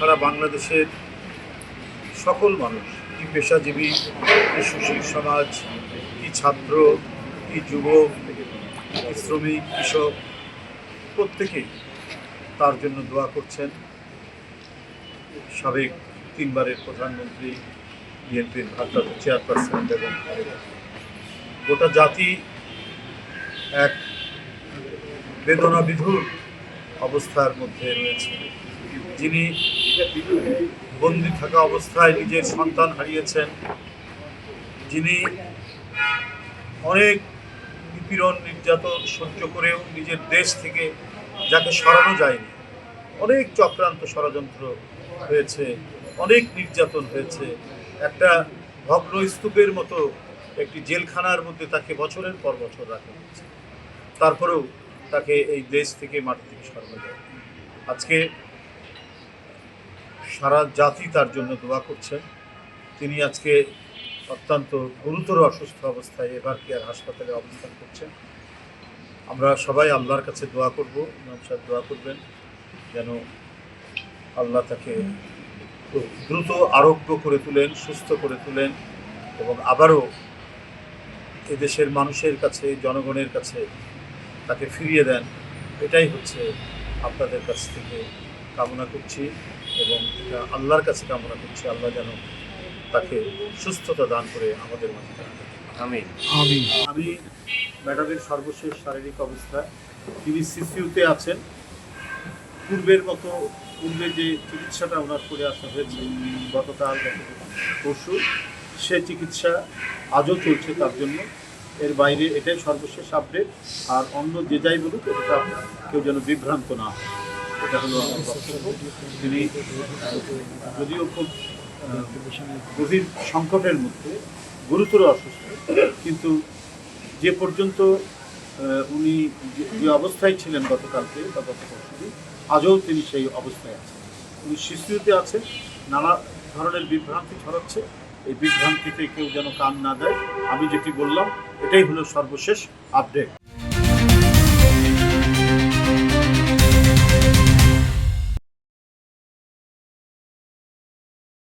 সারা বাংলাদেশের সকল মানুষ, কি পেশাজীবী, কি সুশীল সমাজ, কি ছাত্র, কি যুবক, কি শ্রমিক কৃষক, প্রত্যেকেই তার জন্য দোয়া করছেন। সাবেক তিনবারের প্রধানমন্ত্রী, বিএনপির ভারপ্রাপ্ত চেয়ারপারসন এবং গোটা জাতি এক বেদনা বিধুর অবস্থার মধ্যে রয়েছে। যিনি বন্দি থাকা অবস্থায় নিজের সন্তান হারিয়েছেন, যিনি অনেক নিপীড়ন নির্যাতন সহ্য করেও নিজের দেশ থেকে যাকে সরানো যায়নি, অনেক চক্রান্ত ষড়যন্ত্র হয়েছে, অনেক নির্যাতন হয়েছে। একটা ভগ্ন স্তূপের মতো একটি জেলখানার মধ্যে তাকে বছরের পর বছর রাখা হয়েছে। তারপরেও তাকে এই দেশ থেকে মাটি থেকে সরানো যায় আজকে সারা জাতি তার জন্য দোয়া করছেন। তিনি আজকে অত্যন্ত গুরুতর অসুস্থ অবস্থায় এবার কেয়ার হাসপাতালে অবস্থান করছেন। আমরা সবাই আল্লাহর কাছে দোয়া করব, ইমাম সাহেব দোয়া করবেন, যেন আল্লাহ তাকে দ্রুত আরোগ্য করে তুলেন, সুস্থ করে তুলেন এবং আবারও এদেশের মানুষের কাছে, জনগণের কাছে তাকে ফিরিয়ে দেন। এটাই হচ্ছে আপনাদের কাছ থেকে কামনা করছি এবং এটা আল্লাহর কাছে কামনা করছি। আল্লাহ যেন তাকে সুস্থতা দান করে আমাদের মাঝে আমি আমি ম্যাডামের সর্বশেষ শারীরিক অবস্থা। তিনি সিসিউতে আছেন। পূর্বের মতো পূর্বে যে চিকিৎসাটা ওনার করে আসা হয়েছে গতকাল গত পরশু সে চিকিৎসা আজও চলছে তার জন্য। এর বাইরে এটাই সর্বশেষ আপডেট আর অন্য যে যাই বলুক এটা কেউ যেন বিভ্রান্ত না হয়। এটা হলো আমার বক্তব্য। তিনি যদিও খুব গভীর সংকটের মধ্যে, গুরুতর অসুস্থ, কিন্তু যে পর্যন্ত উনি যে অবস্থায় ছিলেন গতকালকে বা গত পরশুদিন আজও তিনি সেই অবস্থায় আছেন। উনি শিশুতে আছেন, নানা ধরনের বিভ্রান্তি ছড়াচ্ছে। এই বিভ্রান্তিতে কেউ যেন কান না দেয়। আমি যেটি বললাম, এটাই হলো সর্বশেষ আপডেট